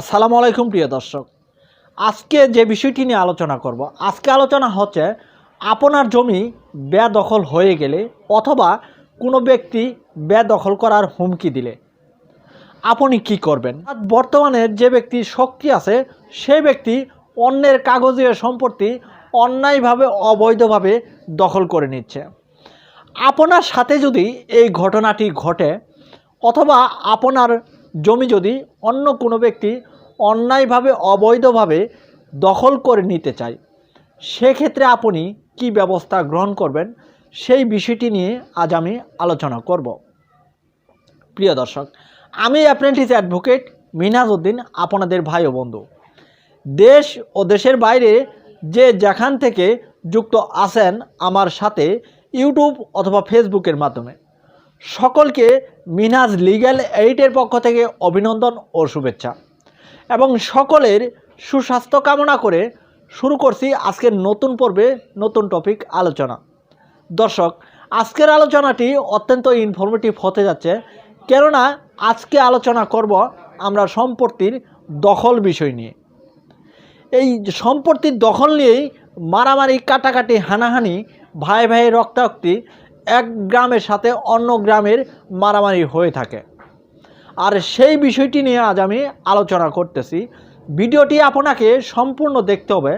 আসসালামু আলাইকুম, প্রিয় দর্শক। আজকে যে বিষয়টি নিয়ে আলোচনা করব, আজকে আলোচনা হচ্ছে আপনার জমি বেদখল হয়ে গেলে অথবা কোনো ব্যক্তি বেদখল করার হুমকি দিলে আপনি কি করবেন? বর্তমানে যে ব্যক্তি শক্তি আছে, সেই ব্যক্তি অন্যের কাগজীয় সম্পত্তি অন্যায়ভাবে, অবৈধভাবে দখল করে নিচ্ছে। আপনার সাথে যদি এই ঘটনাটি ঘটে, অথবা আপনার জমি যদি অন্য কোনো ব্যক্তি অন্যায়ভাবে, অবৈধভাবে দখল করে নিতে চায়, সেক্ষেত্রে আপনি কি ব্যবস্থা গ্রহণ করবেন? সেই বিষয়টি নিয়ে আজ আমি আলোচনা করব। প্রিয় দর্শক, আমি অ্যাপ্রেন্টিস অ্যাডভোকেট মিনহাজ উদ্দিন, আপনাদের ভাই ও বন্ধু। দেশ ও দেশের বাইরে যে যেখান থেকে যুক্ত আছেন আমার সাথে ইউটিউব অথবা ফেসবুকের মাধ্যমে। সকলকে মিনহাজ লিগ্যাল এইটের পক্ষ থেকে অভিনন্দন ও শুভেচ্ছা। এবং সকলের সুস্বাস্থ্য কামনা করে শুরু করছি আজকের নতুন পর্বে নতুন টপিক আলোচনা। দর্শক, আজকের আলোচনাটি অত্যন্ত ইনফরমেটিভ হতে যাচ্ছে, কেননা আজকে আলোচনা করব আমরা সম্পত্তির দখল বিষয় নিয়ে। এই সম্পত্তির দখল নিয়েই মারামারি, কাটাকাটি, হানাহানি ভাই ভাই রক্তারক্তি এক গ্রামের সাথে অন্য গ্রামের মারামারি হয়ে থাকে। আর সেই বিষয়টি নিয়ে আজ আমি আলোচনা করতেছি। ভিডিওটি আপনাকে সম্পূর্ণ দেখতে হবে।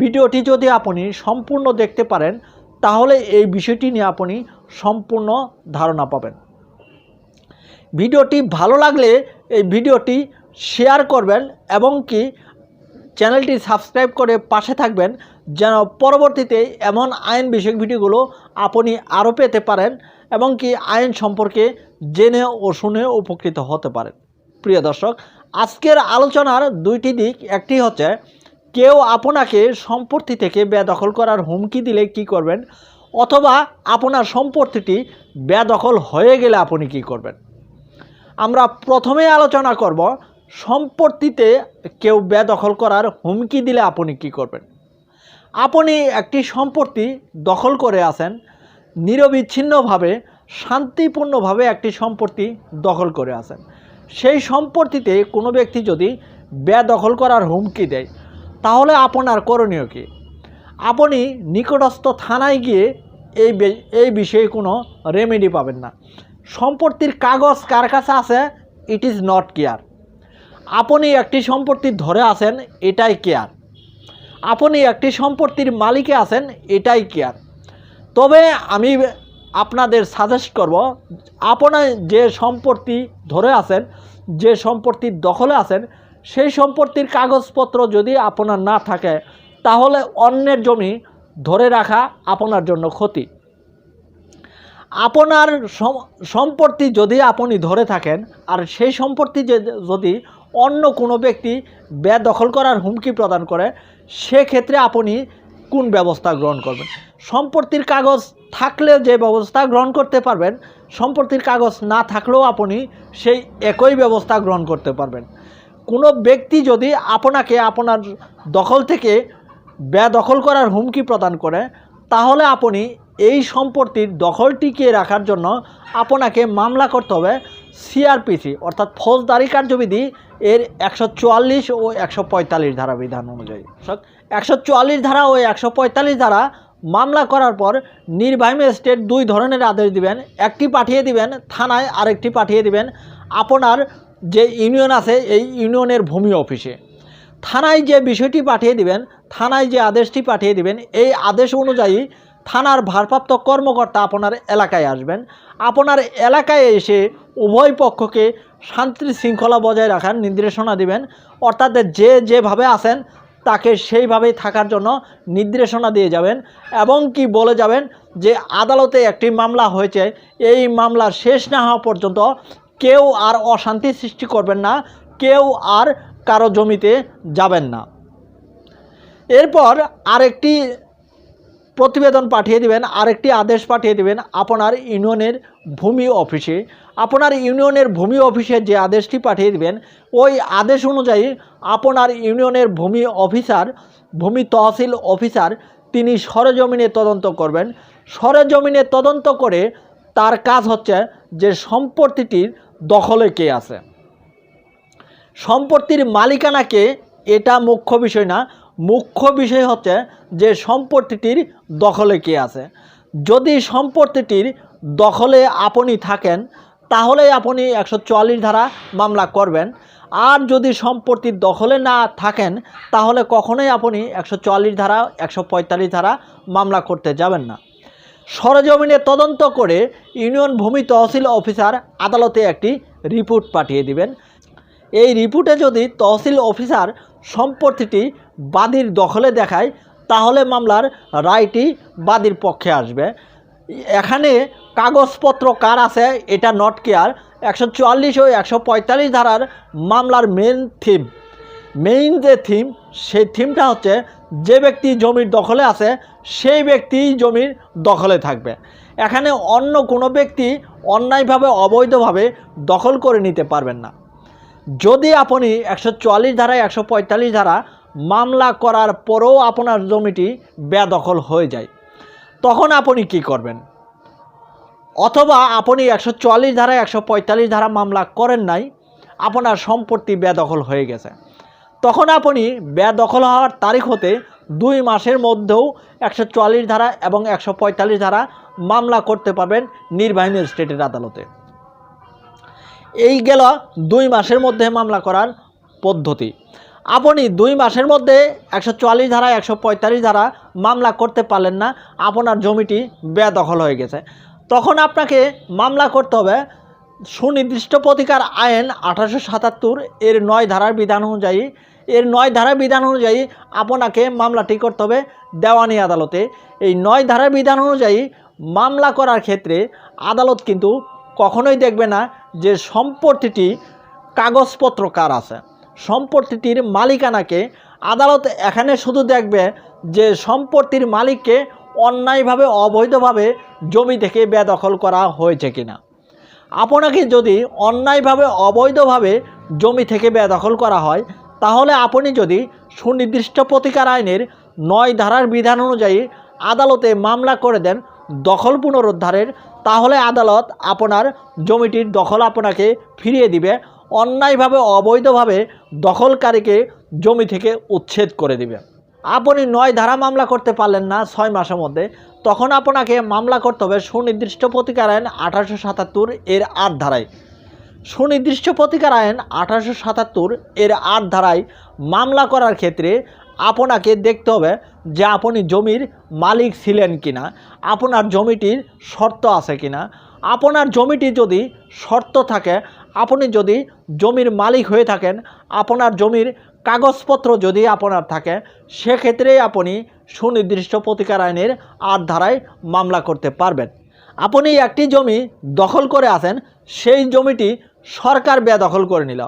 ভিডিওটি যদি আপনি সম্পূর্ণ দেখতে পারেন, তাহলে এই বিষয়টি নিয়ে আপনি সম্পূর্ণ ধারণা পাবেন। ভিডিওটি ভালো লাগলে এই ভিডিওটি শেয়ার করবেন এবং কি চ্যানেলটি সাবস্ক্রাইব করে পাশে থাকবেন, যেন পরবর্তীতে এমন আইন বিষয়ক ভিডিওগুলো আপনি আরও পেতে পারেন এবং কি আইন সম্পর্কে জেনে ও শুনে উপকৃত হতে পারেন। প্রিয় দর্শক, আজকের আলোচনার দুইটি দিক, একটি হচ্ছে, কেউ আপনাকে সম্পত্তি থেকে বেদখল করার হুমকি দিলে কি করবেন? অথবা আপনার সম্পত্তিটি বেদখল হয়ে গেলে আপনি কি করবেন? আমরা প্রথমে আলোচনা করব, সম্পত্তিতে কেউ বেদখল করার হুমকি দিলে আপনি কি করবেন? আপনি একটি সম্পত্তি দখল করে আছেন, নিরবিচ্ছিন্নভাবে, শান্তিপূর্ণভাবে একটি সম্পত্তি দখল করে আছেন। সেই সম্পত্তিতে কোনো ব্যক্তি যদি বেদখল করার হুমকি দেয়, তাহলে আপনার করণীয় কী? আপনি নিকটস্থ থানায় গিয়ে এই এই বিষয়ে কোনো রেমেডি পাবেন না। সম্পত্তির কাগজ কার কাছে আছে? ইট ইজ নট কেয়ার আপনি একটি সম্পত্তি ধরে আছেন, এটাই কেয়ার আপনি একটি সম্পত্তির মালিকে আছেন, এটাই কেয়ার। তবে আমি আপনাদের সাজেস্ট করব আপনার যে সম্পত্তি ধরে আছেন, যে সম্পত্তির দখলে আছেন, সেই সম্পত্তির কাগজপত্র যদি আপনার না থাকে, তাহলে অন্যের জমি ধরে রাখা আপনার জন্য ক্ষতি। আপনার সম্পত্তি যদি আপনি ধরে থাকেন, আর সেই সম্পত্তি যদি অন্য কোনো ব্যক্তি বেদখল করার হুমকি প্রদান করে, সেক্ষেত্রে আপনি কোন ব্যবস্থা গ্রহণ করবেন? সম্পত্তির কাগজ থাকলে যে ব্যবস্থা গ্রহণ করতে পারবেন, সম্পত্তির কাগজ না থাকলেও আপনি সেই একই ব্যবস্থা গ্রহণ করতে পারবেন। কোনো ব্যক্তি যদি আপনাকে আপনার দখল থেকে বেদখল করার হুমকি প্রদান করে, তাহলে আপনি এই সম্পত্তির দখল টিকিয়ে রাখার জন্য আপনাকে মামলা করতে হবে সিআরপিসি, অর্থাৎ ফৌজদারি কার্যবিধি এর একশো চুয়াল্লিশ ও একশো পঁয়তাল্লিশ ধারা বিধান অনুযায়ী। একশো চুয়াল্লিশ ধারা ও একশো পঁয়তাল্লিশ ধারা মামলা করার পর নির্বাহী ম্যাজিস্ট্রেট দুই ধরনের আদেশ দিবেন। একটি পাঠিয়ে দিবেন, থানায় আরেকটি পাঠিয়ে দিবেন। আপনার যে ইউনিয়ন আছে, এই ইউনিয়নের ভূমি অফিসে। থানায় যে বিষয়টি পাঠিয়ে দিবেন, থানায় যে আদেশটি পাঠিয়ে দিবেন, এই আদেশ অনুযায়ী থানার ভারপ্রাপ্ত কর্মকর্তা আপনার এলাকায় আসবেন। আপনার এলাকায় এসে উভয় পক্ষকে শান্তি শৃঙ্খলা বজায় রাখার নির্দেশনা দিবেন। অর্থাৎ যে যেভাবে আছেন, তাকে সেইভাবেই থাকার জন্য নির্দেশনা দিয়ে যাবেন এবং কি বলে যাবেন যে আদালতে একটি মামলা হয়েছে। এই মামলা শেষ না হওয়া পর্যন্ত কেউ আর অশান্তি সৃষ্টি করবেন না, কেউ আর কারও জমিতে যাবেন না। এরপর আরেকটি প্রতিবেদন পাঠিয়ে দিবেন, আরেকটি আদেশ পাঠিয়ে দিবেন আপনার ইউনিয়নের ভূমি অফিসে। আপনার ইউনিয়নের ভূমি অফিসে যে আদেশটি পাঠিয়ে দিবেন, ওই আদেশ অনুযায়ী আপনার ইউনিয়নের ভূমি অফিসার, ভূমি তহসিল অফিসার, তিনি সরেজমিনে তদন্ত করবেন। সরেজমিনে তদন্ত করে তার কাজ হচ্ছে যে সম্পত্তিটির দখলে কে আছে। সম্পত্তির মালিকানাকে এটা মুখ্য বিষয় না। মুখ্য বিষয় হচ্ছে যে সম্পত্তিটির দখলে কে আছে। যদি সম্পত্তিটির দখলে আপনি থাকেন, তাহলে আপনি একশো চুয়াল্লিশ ধারা মামলা করবেন। আর যদি সম্পত্তির দখলে না থাকেন, তাহলে কখনোই আপনি একশো চুয়াল্লিশ ধারা, একশো পঁয়তাল্লিশ ধারা মামলা করতে যাবেন না। সরজমিনে তদন্ত করে ইউনিয়ন ভূমি তহসিল অফিসার আদালতে একটি রিপোর্ট পাঠিয়ে দিবেন। এই রিপোর্টে যদি তহসিল অফিসার সম্পত্তিটি বাদীর দখলে দেখায়, তাহলে মামলার রায়টি বাদীর পক্ষে আসবে। এখানে কাগজপত্র কার আছে, এটা নট কেয়ার একশো চুয়াল্লিশ ও একশো পঁয়তাল্লিশ ধারার মামলার মেন থিম মেইন যে থিম সেই থিমটা হচ্ছে, যে ব্যক্তি জমির দখলে আছে, সেই ব্যক্তি জমির দখলে থাকবে। এখানে অন্য কোনো ব্যক্তি অন্যায়ভাবে, অবৈধভাবে দখল করে নিতে পারবেন না। যদি আপনি একশো চুয়াল্লিশ ধারা একশো পঁয়তাল্লিশ ধারা মামলা করার পরেও আপনার জমিটি বেদখল হয়ে যায়, তখন আপনি কি করবেন? অথবা আপনি একশো চুয়াল্লিশ ধারা একশো পঁয়তাল্লিশ ধারা মামলা করেন নাই, আপনার সম্পত্তি বেদখল হয়ে গেছে। তখন আপনি বেদখল হওয়ার তারিখ হতে দুই মাসের মধ্যেও একশো চুয়াল্লিশ ধারা এবং একশো পঁয়তাল্লিশ ধারা মামলা করতে পারবেন নির্বাহী ম্যাজিস্ট্রেটের আদালতে। এই গেল দুই মাসের মধ্যে মামলা করার পদ্ধতি। আপনি দুই মাসের মধ্যে একশো চুয়াল্লিশ ধারা, একশো পঁয়তাল্লিশ ধারা মামলা করতে পারলেন না, আপনার জমিটি বেদখল হয়ে গেছে। তখন আপনাকে মামলা করতে হবে সুনির্দিষ্ট প্রতিকার আইন আঠারোশো সাতাত্তর এর নয় ধারার বিধান অনুযায়ী। এর নয় ধারার বিধান অনুযায়ী আপনাকে মামলাটি করতে হবে দেওয়ানি আদালতে। এই নয় ধারার বিধান অনুযায়ী মামলা করার ক্ষেত্রে আদালত কিন্তু কখনোই দেখবে না যে সম্পত্তিটি কাগজপত্র কার আছে? সম্পত্তিটির মালিকানাকে আদালত এখানে শুধু দেখবে যে সম্পত্তির মালিককে অন্যায়ভাবে, অবৈধভাবে জমি থেকে বেদখল করা হয়েছে কিনা। আপনাকে যদি অন্যায়ভাবে, অবৈধভাবে জমি থেকে বেদখল করা হয়, তাহলে আপনি যদি সুনির্দিষ্ট প্রতিকার আইনের নয় ধারার বিধান অনুযায়ী আদালতে মামলা করে দেন দখল পুনরুদ্ধারের, তাহলে আদালত আপনার জমিটির দখল আপনাকে ফিরিয়ে দিবে, অন্যায়ভাবে, অবৈধভাবে দখলকারীকে জমি থেকে উচ্ছেদ করে দিবে। আপনি নয় ধারা মামলা করতে পারলেন না ছয় মাসের মধ্যে, তখন আপনাকে মামলা করতে হবে সুনির্দিষ্ট প্রতিকার আইন আঠারোশো সাতাত্তর এর আট ধারায়। সুনির্দিষ্ট প্রতিকার আইন আঠারোশো সাতাত্তর এর আট ধারায় মামলা করার ক্ষেত্রে আপনাকে দেখতে হবে যে আপনি জমির মালিক ছিলেন কিনা, আপনার জমিটির শর্ত আছে কিনা, আপনার জমিটি যদি শর্ত থাকে, আপনি যদি জমির মালিক হয়ে থাকেন, আপনার জমির কাগজপত্র যদি আপনার থাকে সেক্ষেত্রেই আপনি সুনির্দিষ্ট প্রতিকার আইনের আট ধারায় মামলা করতে পারবেন। আপনি একটি জমি দখল করে আছেন, সেই জমিটি সরকার বেদখল করে নিল।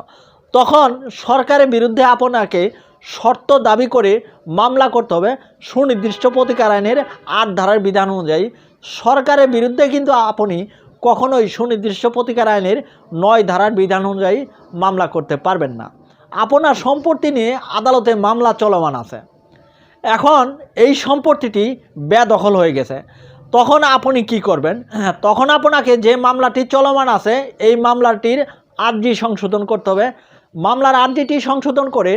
তখন সরকারের বিরুদ্ধে আপনাকে শর্ত দাবি করে মামলা করতে হবে। সুনির্দিষ্ট প্রতিকার আইনের আট ধারার বিধান অনুযায়ী সরকারের বিরুদ্ধে কিন্তু আপনি কখনোই সুনির্দিষ্ট প্রতিকার আইনের নয় ধারার বিধান অনুযায়ী মামলা করতে পারবেন না। আপনার সম্পত্তি নিয়ে আদালতে মামলা চলমান আছে। এখন এই সম্পত্তিটি বেদখল হয়ে গেছে। তখন আপনি কি করবেন? তখন আপনাকে যে মামলাটি চলমান আছে, এই মামলাটির আর্জি সংশোধন করতে হবে। মামলার আর্জিটি সংশোধন করে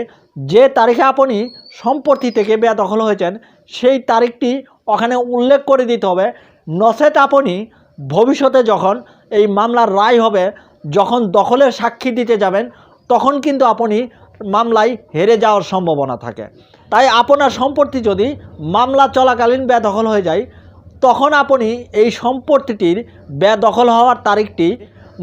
যে তারিখে আপনি সম্পত্তি থেকে বেদখল হয়েছেন, সেই তারিখটি ওখানে উল্লেখ করে দিতে হবে। নচেত আপনি ভবিষ্যতে যখন এই মামলার রায় হবে, যখন দখলের সাক্ষী দিতে যাবেন, তখন কিন্তু আপনি মামলায় হেরে যাওয়ার সম্ভাবনা থাকে। তাই আপনার সম্পত্তি যদি মামলা চলাকালীন বেদখল হয়ে যায়, তখন আপনি এই সম্পত্তিটির বেদখল হওয়ার তারিখটি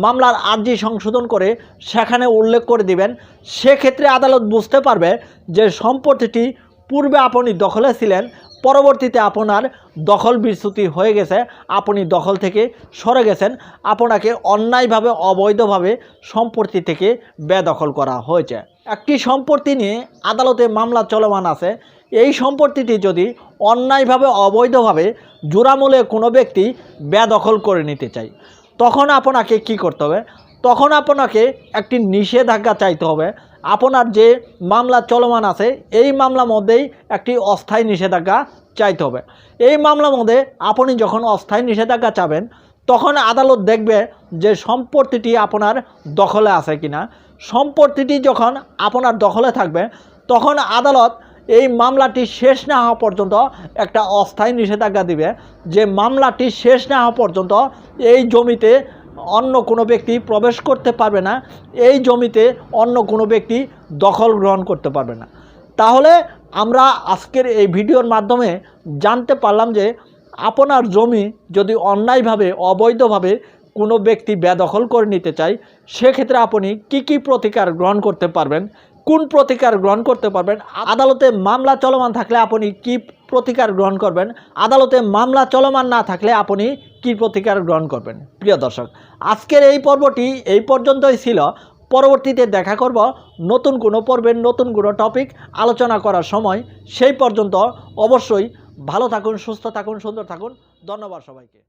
মামলার আর্জি সংশোধন করে সেখানে উল্লেখ করে দিবেন। সেক্ষেত্রে আদালত বুঝতে পারবে যে সম্পত্তিটি পূর্বে আপনি দখলে ছিলেন, পরবর্তীতে আপনার দখল বিচ্যুতি হয়ে গেছে, আপনি দখল থেকে সরে গেছেন। আপনাকে অন্যায়ভাবে, অবৈধভাবে সম্পত্তি থেকে বেদখল করা হয়েছে। একটি সম্পত্তি নিয়ে আদালতে মামলা চলমান আছে। এই সম্পত্তিটি যদি অন্যায়ভাবে, অবৈধভাবে জোড়ামূলে কোনো ব্যক্তি বেদখল করে নিতে চায়। তখন আপনাকে কি করতে হবে? তখন আপনাকে একটি নিষেধাজ্ঞা চাইতে হবে। আপনার যে মামলা চলমান আছে, এই মামলার মধ্যেই একটি অস্থায়ী নিষেধাজ্ঞা চাইতে হবে। এই মামলার মধ্যে আপনি যখন অস্থায়ী নিষেধাজ্ঞা চাবেন, তখন আদালত দেখবে যে সম্পত্তিটি আপনার দখলে আছে কিনা। সম্পত্তিটি যখন আপনার দখলে থাকবে, তখন আদালত এই মামলাটি শেষ না হওয়া পর্যন্ত একটা অস্থায়ী নিষেধাজ্ঞা দিবে। যে মামলাটি শেষ না হওয়া পর্যন্ত এই জমিতে অন্য কোনো ব্যক্তি প্রবেশ করতে পারবে না, এই জমিতে অন্য কোনো ব্যক্তি দখল গ্রহণ করতে পারবে না। তাহলে আমরা আজকের এই ভিডিওর মাধ্যমে জানতে পারলাম যে আপনার জমি যদি অন্যায়ভাবে, অবৈধভাবে কোনো ব্যক্তি বেদখল করে নিতে চায়, সেক্ষেত্রে আপনি কি কি প্রতিকার গ্রহণ করতে পারবেন? কোন প্রতিকার গ্রহণ করতে পারবেন? আদালতে মামলা চলমান থাকলে আপনি কি প্রতিকার গ্রহণ করবেন? আদালতে মামলা চলমান না থাকলে আপনি কি প্রতিকার গ্রহণ করবেন? প্রিয় দর্শক, আজকের এই পর্বটি এই পর্যন্তই ছিল। পরবর্তীতে দেখা করব নতুন কোনো পর্বের নতুন কোনো টপিক আলোচনা করার সময়। সেই পর্যন্ত অবশ্যই ভালো থাকুন, সুস্থ থাকুন, সুন্দর থাকুন। ধন্যবাদ সবাইকে।